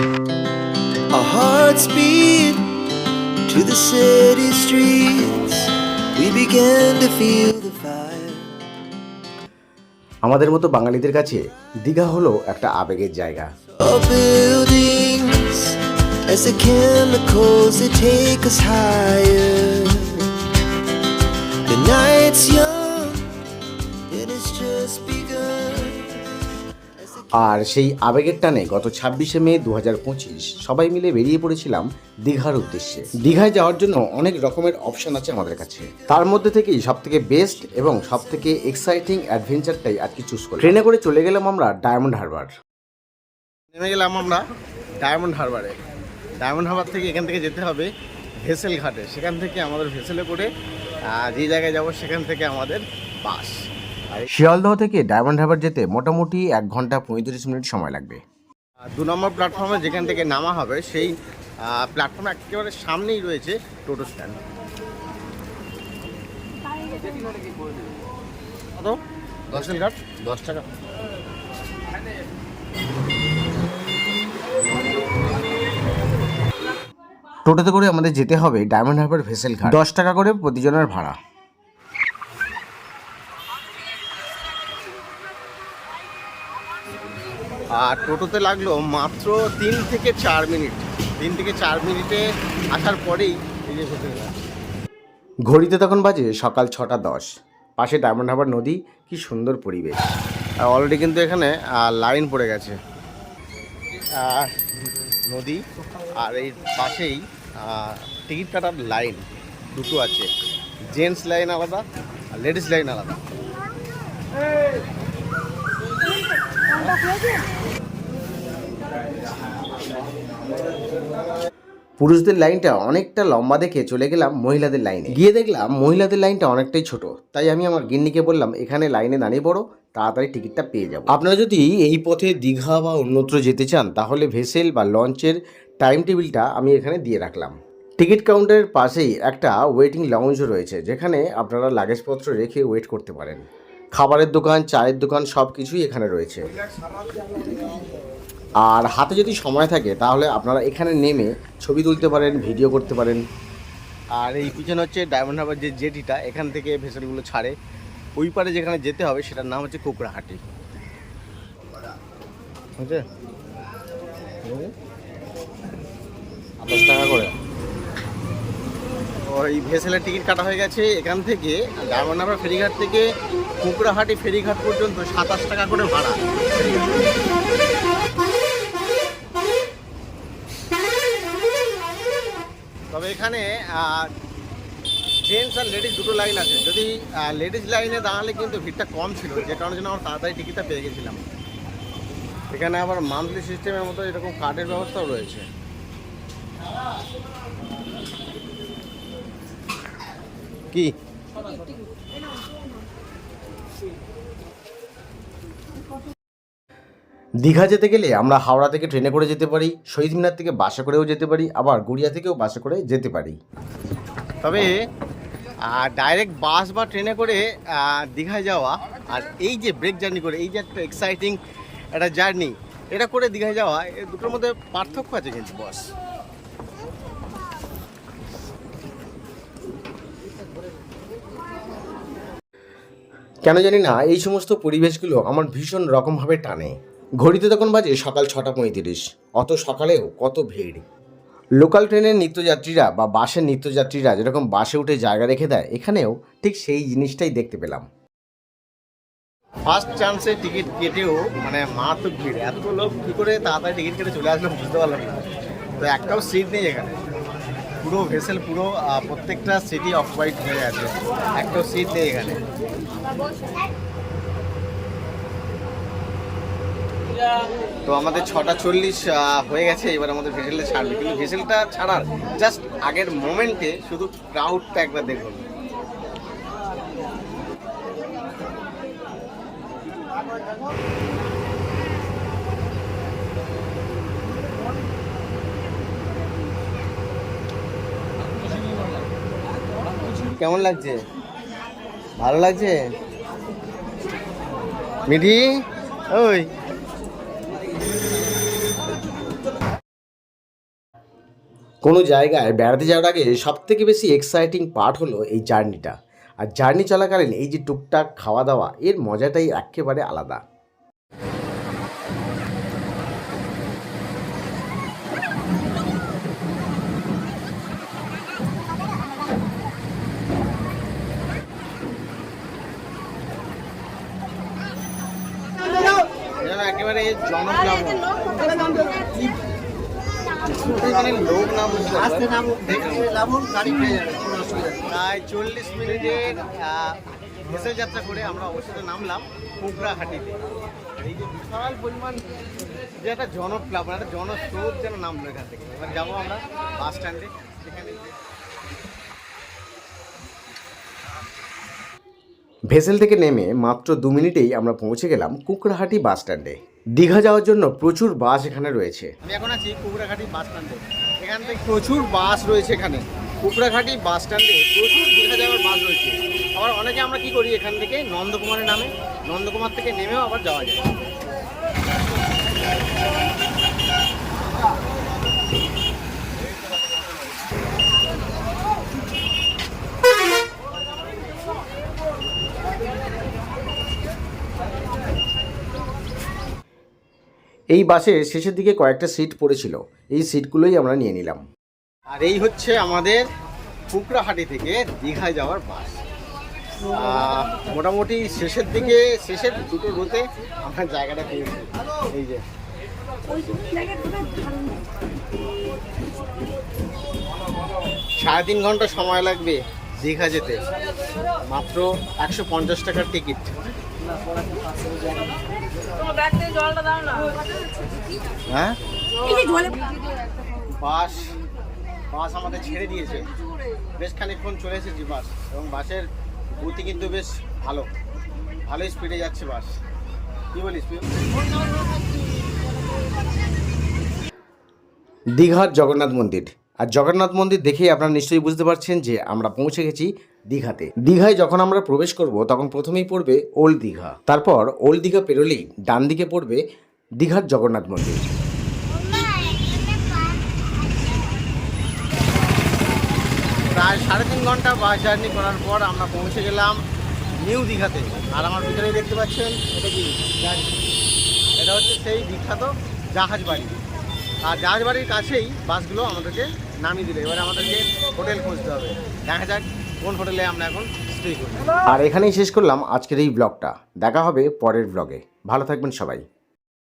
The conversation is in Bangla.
Our hearts beat to the city streets. We began to feel the fire. আমাদের মতো বাঙালিদের কাছে দীঘা হলো একটা আবেগের জায়গা Our buildings as the chemicals that take us higher. The night's young, আর সেই আবেগের টানে গত ছাব্বিশে মে দু হাজার পঁচিশ সবাই মিলে বেরিয়ে পড়েছিলাম দীঘার উদ্দেশ্যে। দীঘায় যাওয়ার জন্য অনেক রকমের অপশন আছে আমাদের কাছে। তার মধ্যে থেকেই সব থেকে বেস্ট এবং সব থেকে এক্সাইটিং অ্যাডভেঞ্চারটাই আজকে চুজ করি ট্রেনে করে চলে গেলাম আমরা ডায়মন্ড হারবার নেমে গেলাম আমরা ডায়মন্ড হারবারে ডায়মন্ড হারবার থেকে এখান থেকে যেতে হবে ভেসেল ঘাটে। সেখান থেকে আমাদের ভেসেলে করে যে জায়গায় যাব সেখান থেকে আমাদের বাস আর শিয়ালদহ থেকে ডায়মন্ড হারবার যেতে মোটামুটি এক ঘণ্টা পঁয়ত্রিশ মিনিট সময় লাগবে। আর দু নম্বর প্ল্যাটফর্মে যেখান থেকে নামা হবে সেই প্ল্যাটফর্মে একেবারে সামনেই রয়েছে টোটো স্ট্যান্ড। কত? দশ টাকা। টোটোতে করে আমাদের যেতে হবে ডায়মন্ড হারবার ভেসেল ঘাট। দশ টাকা করে প্রতিজনের ভাড়া। আর টোটোতে লাগল মাত্র তিন থেকে চার মিনিট। তিন থেকে চার মিনিটে আসার পরেই এই যে ঘড়িতে তখন বাজে সকাল ছটা দশ। পাশে ডায়মন্ড হাবার নদী কি সুন্দর পরিবেশ। আর অলরেডি কিন্তু এখানে লাইন পড়ে গেছে। আর নদী আর এই পাশেই টিকিট কাটার লাইন দুটো আছে। জেন্টস লাইন আলাদা আর লেডিস লাইন আলাদা। পুরুষদের লাইনটা অনেকটা লম্বা দেখে চলে গেলাম মহিলাদের লাইনে। গিয়ে দেখলাম মহিলাদের লাইনটা অনেকটাই ছোট। তাই আমি আমার গিন্নিকে বললাম, এখানে লাইনে দাঁড়িয়ে পড়ো, তাড়াতাড়ি টিকিটটা পেয়ে যাব। আপনারা যদি এই পথে দীঘা বা অন্যত্র যেতে চান, তাহলে ভেসেল বা লঞ্চের টাইম টেবিলটা আমি এখানে দিয়ে রাখলাম। টিকিট কাউন্টারের পাশেই একটা ওয়েটিং লাউঞ্জও রয়েছে, যেখানে আপনারা লাগেজপত্র রেখে ওয়েট করতে পারেন। খাবারের দোকান, চায়ের দোকান সব কিছুই এখানে রয়েছে। আর হাতে যদি সময় থাকে, তাহলে আপনারা এখানে নেমে ছবি তুলতে পারেন, ভিডিও করতে পারেন। আর এই পিছনে হচ্ছে ডায়মন্ড হারবার যে জেটিটা, এখান থেকে ভেসেলগুলো ছাড়ে। ওই পারে যেখানে যেতে হবে, সেটার নাম হচ্ছে কোকড়াহাটি। বুঝছে দশ টাকা করে। ওই ভেসেলের টিকিট কাটা হয়ে গেছে। এখান থেকে ডায়মন্ড হারবার ফেরিঘাট থেকে কুকুরাহাটি ফেরিঘাট পর্যন্ত সাতাশ টাকা করে ভাড়া। তবে এখানে জেন্টস আর লেডিস দুটো লাইন আছে। যদি লেডিস লাইনে দাঁড়ালে কিন্তু ভিড়টা কম ছিল, যে কারণে জন্য আমার তাড়াতাড়ি টিকিটটা পেয়ে গেছিলাম। এখানে আবার মান্থলি সিস্টেমের মতো এরকম কার্ডের ব্যবস্থাও রয়েছে। কি? দীঘা যেতে গেলে আমরা হাওড়া থেকে ট্রেনে করে যেতে পারি, শহীদ মিনার থেকে বাসে করেও যেতে পারি, আবার গড়িয়া থেকেও বাসে করে যেতে পারি। তবে ডাইরেক্ট বাস বা ট্রেনে করে দীঘায় যাওয়া আর এই যে ব্রেক জার্নি করে, এই যে একটা এক্সাইটিং একটা জার্নি এটা করে দীঘায় যাওয়া এই দুটোর মধ্যে পার্থক্য আছে কিন্তু বস কেন জানি না, এই সমস্ত পরিবেশগুলো আমার ভীষণ রকমভাবে টানে। ঘড়িতে তখন বাজে সকাল ছটা পঁয়ত্রিশ। অত সকালেও কত ভিড়। লোকাল ট্রেনের নিত্যযাত্রীরা বা বাসের নিত্যযাত্রীরা যেরকম বাসে উঠে জায়গা রেখে দেয়, এখানেও ঠিক সেই জিনিসটাই দেখতে পেলাম। ফার্স্ট চান্সে টিকিট কেটেও মানে মারাত্মক ভিড়। এত লোক কী করে তাড়াতাড়ি টিকিট কেটে চলে আসলো বুঝতে পারলাম না। তো একটাও সিট নেই এখানে। পুরো ভেসেল, পুরো প্রত্যেকটা সিটি অকুপাইড হয়ে আছে। একটা সিট নেই এখানে। তো আমাদের ছটা চল্লিশ হয়ে গেছে, এবার আমাদের ভেসেলটা ছাড়বে। কিন্তু ভেসেলটা ছাড়ার জাস্ট আগের মোমেন্টে শুধু ক্রাউডটা একবার দেখুন। কেমন লাগছে? ভালো লাগছে? মিঠি? ওই। কোনো জায়গায় বেড়াতে যাওয়ার আগে সব থেকে বেশি এক্সাইটিং পার্ট হলো এই জার্নিটা আর জার্নি চলাকালীন এই যে টুকটাক খাওয়া দাওয়া এর মজাটাই একেবারে আলাদা যেন একেবারে জনপ্লাবন মানে লোক না বুঝতে গাড়ি পেয়ে প্রায় চল্লিশ মিনিটের ভেসেল যাত্রা করে আমরা অবশ্যই নামলাম কুকড়াহাটিতে। এই যে বিশাল পরিমাণ যে একটা জনপ্লাবন একটা জনস্রোত যেন নামলো এখান থেকে। এবার যাব আমরা বাস স্ট্যান্ডে সেখানে। ভেসেল থেকে নেমে মাত্র দু মিনিটেই আমরা পৌঁছে গেলাম কুকড়াহাটি বাস স্ট্যান্ডে। দীঘা যাওয়ার জন্য প্রচুর বাস এখানে রয়েছে। আমি এখন আছি কুকুরাঘাটি বাস স্ট্যান্ডে। এখান থেকে প্রচুর বাস রয়েছে এখানে। কুকুরাঘাটি বাস স্ট্যান্ডে প্রচুর দীঘা যাওয়ার বাস রয়েছে। আবার অনেকে আমরা কি করি এখান থেকে নন্দকুমারের নামে, নন্দকুমার থেকে নেমেও আবার যাওয়া যায়। এই বাসে শেষের দিকে কয়েকটা সিট পড়েছিল। এই সিটগুলোই আমরা নিয়ে নিলাম। আর এই হচ্ছে আমাদের কুকড়াহাটি থেকে দীঘায় যাওয়ার বাস। মোটামুটি শেষের দিকে, শেষের দুটো রোতে আমরা জায়গাটা পেয়েছি এই যে। সাড়ে তিন ঘণ্টা সময় লাগবে দীঘা যেতে। মাত্র একশো পঞ্চাশ টাকার টিকিট। তোমার ব্যাগ থেকে জলটা দাও না। হ্যাঁ? বাস বাস আমাদের ছেড়ে দিয়েছে। বেশ খানিকক্ষণ চলে এসেছি বাস এবং বাসের গতি কিন্তু বেশ ভালো। ভালো স্পিডে যাচ্ছে বাস। কি বলিস দীঘার জগন্নাথ মন্দির। আর জগন্নাথ মন্দির দেখেই আপনারা নিশ্চয়ই বুঝতে পারছেন যে আমরা পৌঁছে গেছি দীঘাতে। দীঘায় যখন আমরা প্রবেশ করব, তখন প্রথমেই পড়বে ওল্ড দীঘা। তারপর ওল্ড দীঘা পেরোলেই ডান দিকে পড়বে দীঘার জগন্নাথ মন্দির। প্রায় সাড়ে তিন ঘণ্টা বাস জার্নি করার পর আমরা পৌঁছে গেলাম নিউ দীঘাতে। আর আমার ভিতরেই দেখতে পাচ্ছেন, এটা কি। এটা হচ্ছে সেই বিখ্যাত জাহাজ বাড়ি। আর জাহাজ বাড়ির কাছেই বাসগুলো আমাদেরকে নামিয়ে দিলে। এবারে আমাদেরকে হোটেল খুঁজতে হবে। দেখা যাক কোন হোটেলে আমরা এখন স্টে করি আর এখানেই শেষ করলাম আজকের এই ব্লগটা দেখা হবে পরের ব্লগে ভালো থাকবেন সবাই।